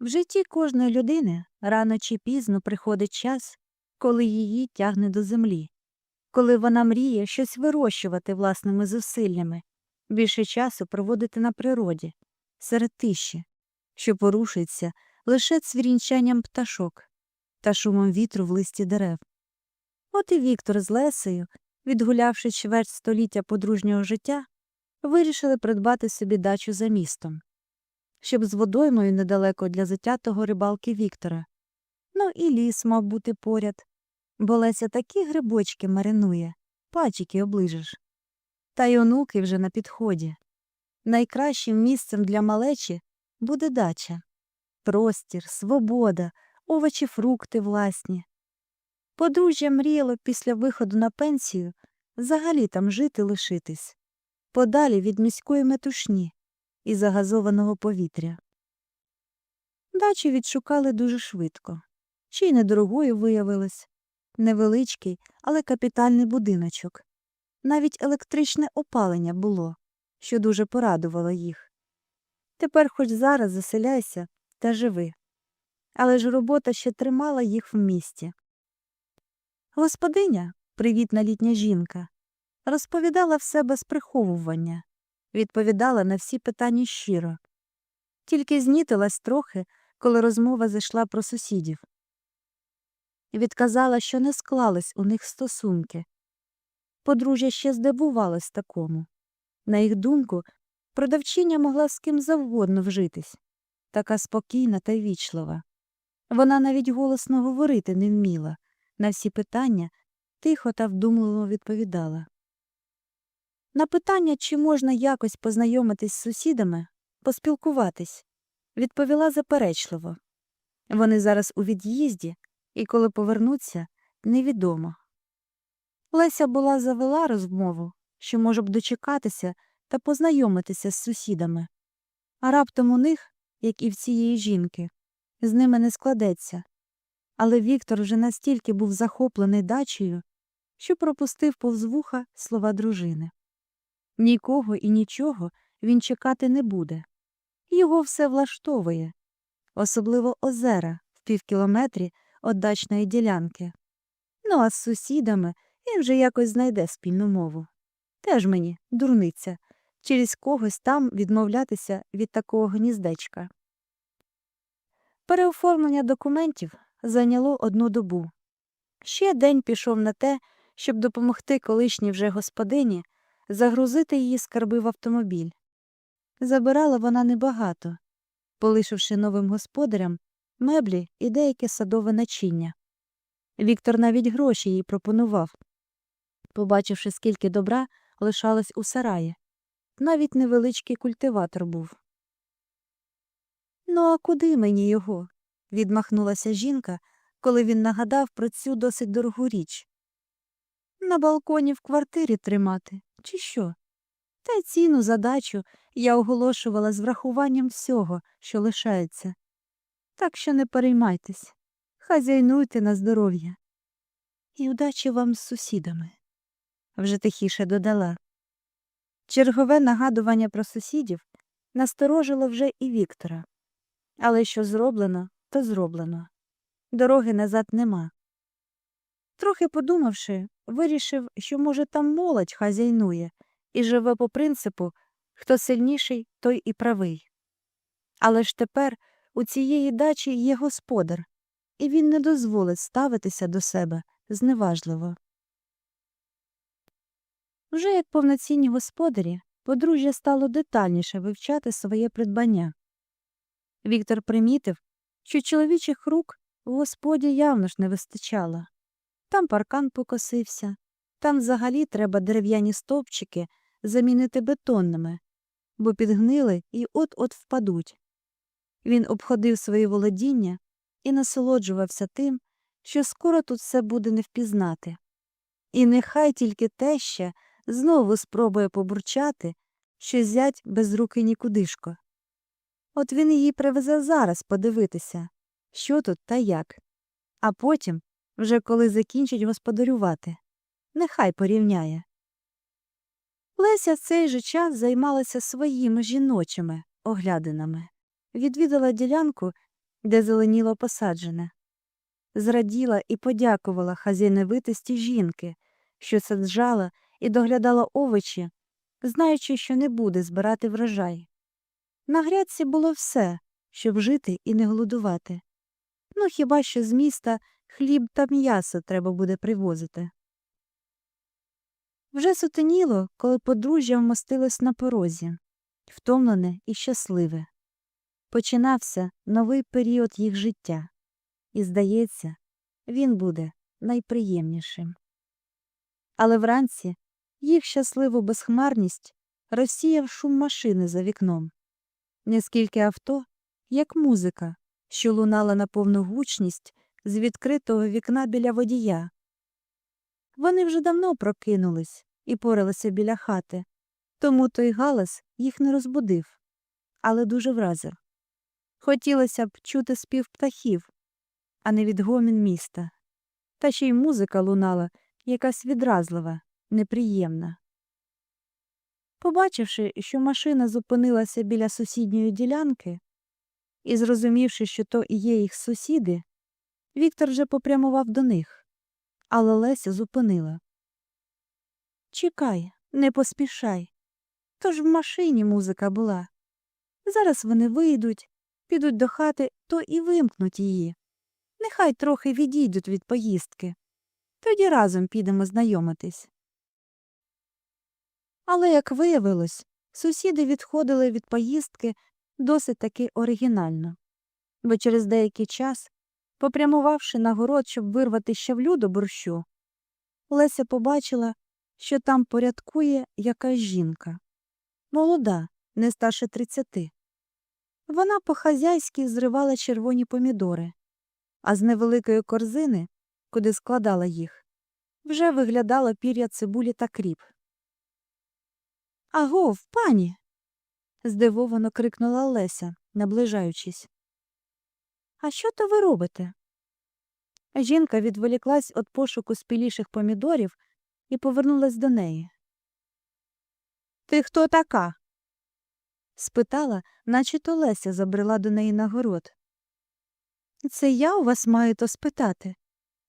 В житті кожної людини рано чи пізно приходить час, коли її тягне до землі, коли вона мріє щось вирощувати власними зусиллями, більше часу проводити на природі, серед тиші, що порушується лише цвірінчанням пташок та шумом вітру в листі дерев. От і Віктор з Лесею, відгулявши чверть століття подружнього життя, вирішили придбати собі дачу за містом, щоб з водоймою недалеко для затятого рибалки Віктора. Ну і ліс мав бути поряд, бо Леся такі грибочки маринує, пачики оближеш. Та й онуки вже на підході. Найкращим місцем для малечі буде дача. Простір, свобода, овочі, фрукти власні. Подружжя мріяло після виходу на пенсію взагалі там жити лишитись, подалі від міської метушні і загазованого повітря. Дачу відшукали дуже швидко. Ще й недорогою виявилось. Невеличкий, але капітальний будиночок. Навіть електричне опалення було, що дуже порадувало їх. Тепер хоч зараз заселяйся та живи. Але ж робота ще тримала їх в місті. Господиня, привітна літня жінка, розповідала все без приховування, відповідала на всі питання щиро. Тільки знітилась трохи, коли розмова зайшла про сусідів. Відказала, що не склались у них стосунки. Подружжя ще здивувалось такому. На їх думку, продавчиня могла з ким завгодно вжитись, така спокійна та вічлива. Вона навіть голосно говорити не вміла, на всі питання тихо та вдумливо відповідала. На питання, чи можна якось познайомитись з сусідами, поспілкуватись, відповіла заперечливо. Вони зараз у від'їзді, і коли повернуться, невідомо. Леся була завела розмову, що може б дочекатися та познайомитися з сусідами. А раптом у них, як і в цієї жінки, з ними не складеться. Але Віктор вже настільки був захоплений дачею, що пропустив повз вуха слова дружини. Нікого і нічого він чекати не буде. Його все влаштовує, особливо озера в півкілометрі від дачної ділянки. Ну а з сусідами він вже якось знайде спільну мову. Теж мені, дурниця, через когось там відмовлятися від такого гніздечка. Переоформлення документів зайняло одну добу. Ще день пішов на те, щоб допомогти колишній вже господині загрузити її скарби в автомобіль. Забирала вона небагато, полишивши новим господарям меблі і деяке садове начиння. Віктор навіть гроші їй пропонував, побачивши, скільки добра лишалось у сараї. Навіть невеличкий культиватор був. Ну, а куди мені його? відмахнулася жінка, коли він нагадав про цю досить дорогу річ. На балконі в квартирі тримати, чи що? Та ціну задачу я оголошувала з врахуванням всього, що лишається. Так що не переймайтесь, хазяйнуйте на здоров'я. І удачі вам з сусідами, вже тихіше додала. Чергове нагадування про сусідів насторожило вже і Віктора. Але що зроблено, то зроблено. Дороги назад нема. Трохи подумавши, вирішив, що, може, там молодь хазяйнує і живе по принципу хто сильніший, той і правий. Але ж тепер у цієї дачі є господар, і він не дозволить ставитися до себе зневажливо. Вже як повноцінні господарі, подружжя стало детальніше вивчати своє придбання. Віктор примітив, що чоловічих рук в господі явно ж не вистачало. Там паркан покосився, там взагалі треба дерев'яні стовпчики замінити бетонними, бо підгнили і от-от впадуть. Він обходив свої володіння і насолоджувався тим, що скоро тут все буде не впізнати. І нехай тільки теща знову спробує побурчати, що зять без руки нікудишко. От він її привезе зараз подивитися, що тут та як. А потім, вже коли закінчить господарювати, нехай порівняє. Леся цей же час займалася своїми жіночими оглядинами, відвідала ділянку де зеленіло посаджене. Зраділа і подякувала хазяйновитості жінки, що саджала і доглядала овочі, знаючи, що не буде збирати врожай. На грядці було все, щоб жити і не голодувати. Ну, хіба що з міста хліб та м'ясо треба буде привозити. Вже сутеніло, коли подружжя вмостилось на порозі, втомлене і щасливе. Починався новий період їх життя, і, здається, він буде найприємнішим. Але вранці їх щасливу безхмарність розсіяв шум машини за вікном. Не скільки авто, як музика, що лунала на повну гучність з відкритого вікна біля водія. Вони вже давно прокинулись і поралися біля хати, тому той галас їх не розбудив, але дуже вразив. Хотілося б чути спів птахів, а не відгомін міста. Та ще й музика лунала якась відразлива, неприємна. Побачивши, що машина зупинилася біля сусідньої ділянки, і зрозумівши, що то і є їх сусіди, Віктор вже попрямував до них, але Леся зупинила. Чекай, не поспішай. То ж в машині музика була. Зараз вони вийдуть, підуть до хати, то і вимкнуть її. Нехай трохи відійдуть від поїздки. Тоді разом підемо знайомитись. Але, як виявилось, сусіди відходили від поїздки досить таки оригінально, бо через деякий час, попрямувавши на город, щоб вирвати щавлю до борщу, Леся побачила, що там порядкує якась жінка. Молода, не старше тридцяти. Вона по-хазяйськи зривала червоні помідори, а з невеликої корзини, куди складала їх, вже виглядала пір'я цибулі та кріп. Агов, пані. здивовано крикнула Леся, наближаючись. А що то ви робите? Жінка відволіклась від пошуку спіліших помідорів і повернулась до неї. Ти хто така? спитала, наче то Леся забрела до неї на город. Це я у вас маю то спитати.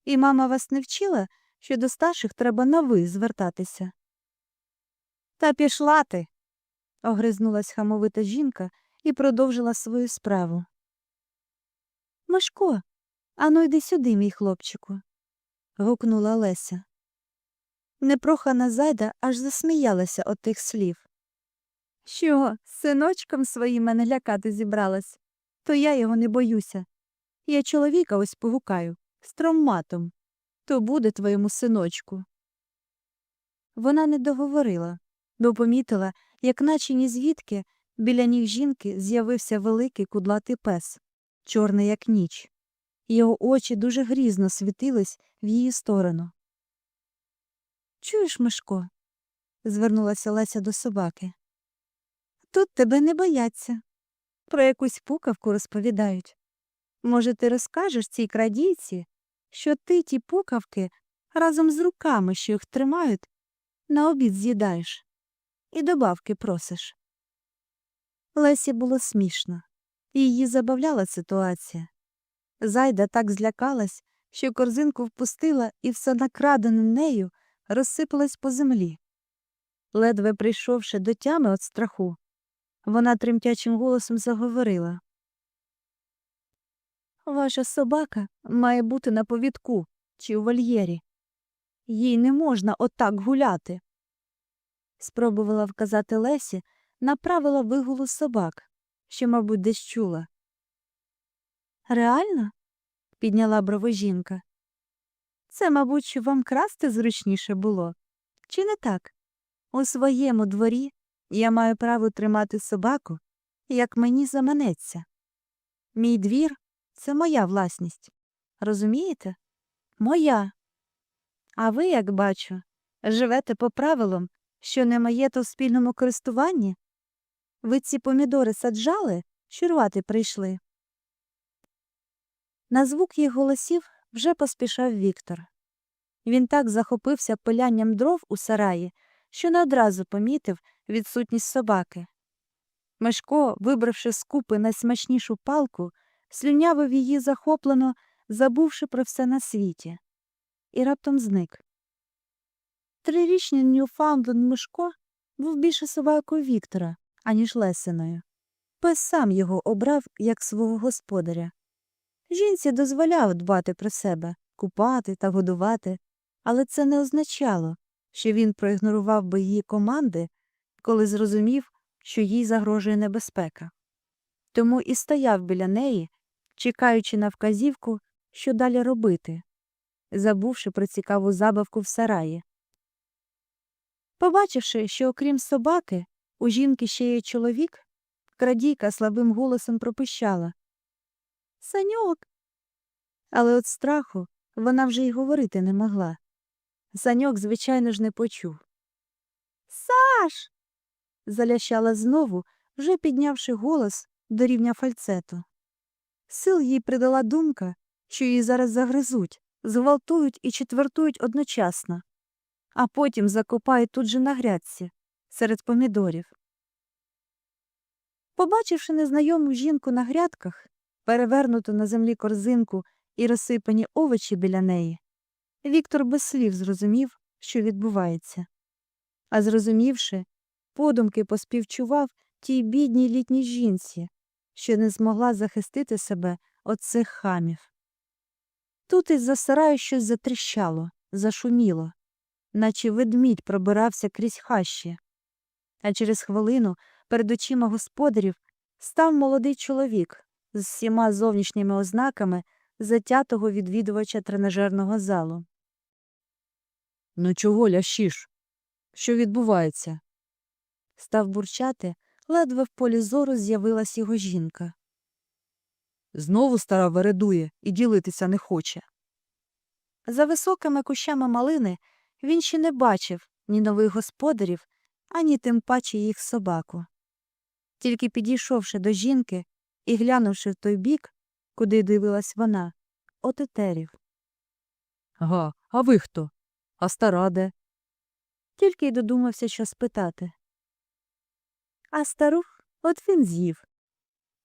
І мама вас не вчила, що до старших треба на ви звертатися. Та пішла ти. огризнулась хамовита жінка і продовжила свою справу. Мишко, ану йди сюди, мій хлопчику. гукнула Леся. Непрохана зайда аж засміялася от тих слів. Що, синочком своїм мене лякати зібралась, то я його не боюся. Я чоловіка ось погукаю з травматом. То буде твоєму синочку. Вона не договорила, бо помітила, як наче ні звідки біля ніг жінки з'явився великий кудлатий пес, чорний, як ніч. Його очі дуже грізно світились в її сторону. Чуєш, Мишко? звернулася Леся до собаки. Тут тебе не бояться. Про якусь пукавку розповідають. Може, ти розкажеш цій крадійці, що ти ті пукавки разом з руками, що їх тримають, на обід з'їдаєш і добавки просиш. Лесі було смішно, і її забавляла ситуація. Зайда так злякалась, що корзинку впустила і все накрадене нею розсипалось по землі. Ледве прийшовши до тями від страху, вона тремтячим голосом заговорила. Ваша собака має бути на повідку чи у вольєрі. Їй не можна отак гуляти. Спробувала вказати Лесі на правила вигулу собак, що, мабуть, десь чула. Реально? підняла брови жінка. Це, мабуть, що вам красти зручніше було. Чи не так? У своєму дворі я маю право тримати собаку, як мені заманеться. Мій двір це моя власність. Розумієте? Моя. А ви, як бачу, живете по правилам, що не моє то в спільному користуванні? Ви ці помідори саджали, що прийшли. На звук їх голосів вже поспішав Віктор. Він так захопився пилянням дров у сараї, що не одразу помітив відсутність собаки. Мешко, вибравши з купи найсмачнішу палку, слюнявив її захоплено, забувши про все на світі, і раптом зник. Трирічний Ньюфаундленд Мишко був більше собакою Віктора, аніж Лесиною. Пес сам його обрав як свого господаря. Жінці дозволяв дбати про себе, купати та годувати, але це не означало, що він проігнорував би її команди, коли зрозумів, що їй загрожує небезпека. Тому і стояв біля неї, чекаючи на вказівку, що далі робити, забувши про цікаву забавку в сараї. Побачивши, що окрім собаки, у жінки ще є чоловік, крадійка слабим голосом пропищала Саньок. Але от страху вона вже й говорити не могла. Саньок, звичайно ж, не почув. Саш. залящала знову, вже піднявши голос до рівня фальцету. Сил їй придала думка, що її зараз загризуть, зґвалтують і четвертують одночасно, а потім закопають тут же на грядці, серед помідорів. Побачивши незнайому жінку на грядках, перевернуту на землі корзинку і розсипані овочі біля неї, Віктор без слів зрозумів, що відбувається. А зрозумівши, подумки поспівчував тій бідній літній жінці, що не змогла захистити себе від цих хамів. Тут із за сараю щось затріщало, зашуміло, наче ведмідь пробирався крізь хащі. А через хвилину перед очима господарів став молодий чоловік з всіма зовнішніми ознаками затятого відвідувача тренажерного залу. Ну чого лящиш? Що відбувається? Став бурчати, ледве в полі зору з'явилась його жінка. Знову стара вередує і ділитися не хоче. За високими кущами малини він ще не бачив ні нових господарів, ані тим паче їх собаку. Тільки підійшовши до жінки і глянувши в той бік, куди дивилась вона, отетерів. Га, а ви хто? А стара де? Тільки й додумався, що спитати. А старух от він з'їв.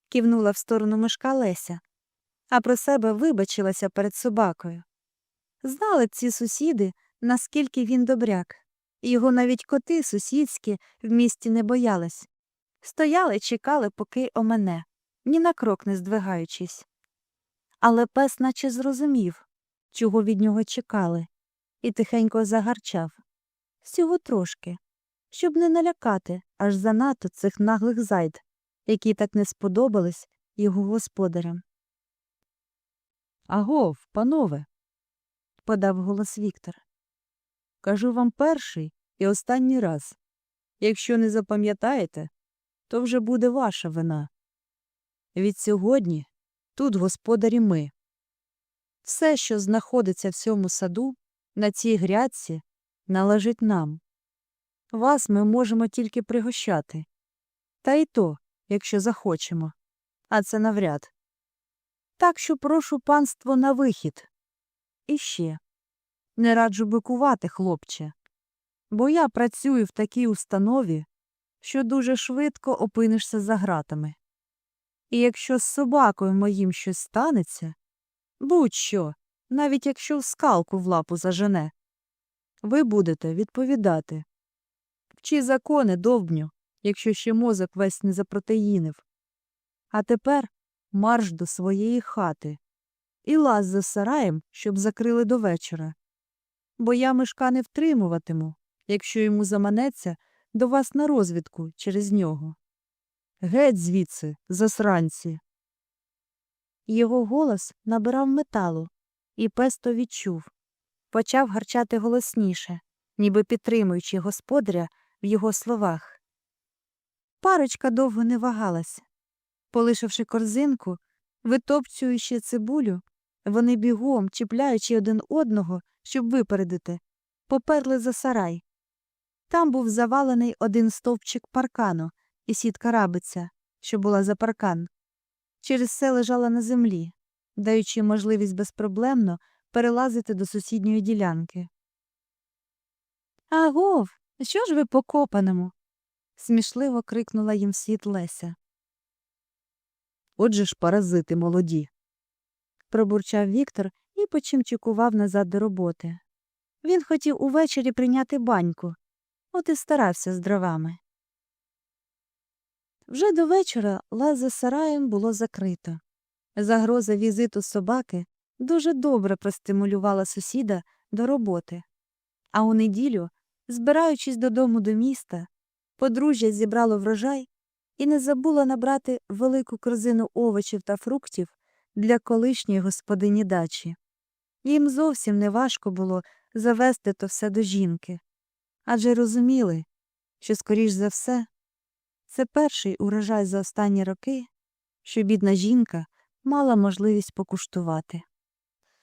Кивнула в сторону мишка Леся, а про себе вибачилася перед собакою. Знали б ці сусіди, наскільки він добряк, його навіть коти сусідські в місті не боялись. Стояли, чекали, поки омене, ні на крок не здвигаючись. Але пес наче зрозумів, чого від нього чекали, і тихенько загарчав. Всього трошки, щоб не налякати аж занадто цих наглих зайд, які так не сподобались його господарям, Агов, панове, подав голос Віктор. Кажу вам перший і останній раз. Якщо не запам'ятаєте, то вже буде ваша вина. Від сьогодні тут господарі ми. Все, що знаходиться в цьому саду, на цій грядці, належить нам. Вас ми можемо тільки пригощати. Та й то, якщо захочемо, а це навряд. Так що прошу панство на вихід. І ще не раджу бикувати, хлопче, бо я працюю в такій установі, що дуже швидко опинишся за гратами. І якщо з собакою моїм щось станеться, будь-що, навіть якщо в скалку в лапу зажене, ви будете відповідати. Вчи закони, довбню, якщо ще мозок весь не запротеїнив. А тепер марш до своєї хати і лаз за сараєм, щоб закрили до вечора. Бо я мишка не втримуватиму, якщо йому заманеться до вас на розвідку через нього. Геть звідси, засранці. Його голос набирав металу, і пес то відчув. Почав гарчати голосніше, ніби підтримуючи господаря в його словах. Парочка довго не вагалась. Полишивши корзинку, витопчуючи цибулю, вони бігом, чіпляючи один одного, щоб випередити, поперли за сарай. Там був завалений один стовпчик паркану і сітка рабиця, що була за паркан. Через все лежала на землі, даючи можливість безпроблемно перелазити до сусідньої ділянки. Агов, що ж ви по копаному? смішливо крикнула їм вслід Леся. Отже ж паразити молоді. пробурчав Віктор і почимчикував назад до роботи. Він хотів увечері прийняти баньку, от і старався з дровами. Вже до вечора лаз за сараєм було закрито. Загроза візиту собаки дуже добре простимулювала сусіда до роботи. А у неділю, збираючись додому до міста, подружжя зібрало врожай і не забуло набрати велику корзину овочів та фруктів для колишньої господині дачі. Їм зовсім не важко було завести то все до жінки, адже розуміли, що, скоріш за все, це перший урожай за останні роки, що бідна жінка мала можливість покуштувати.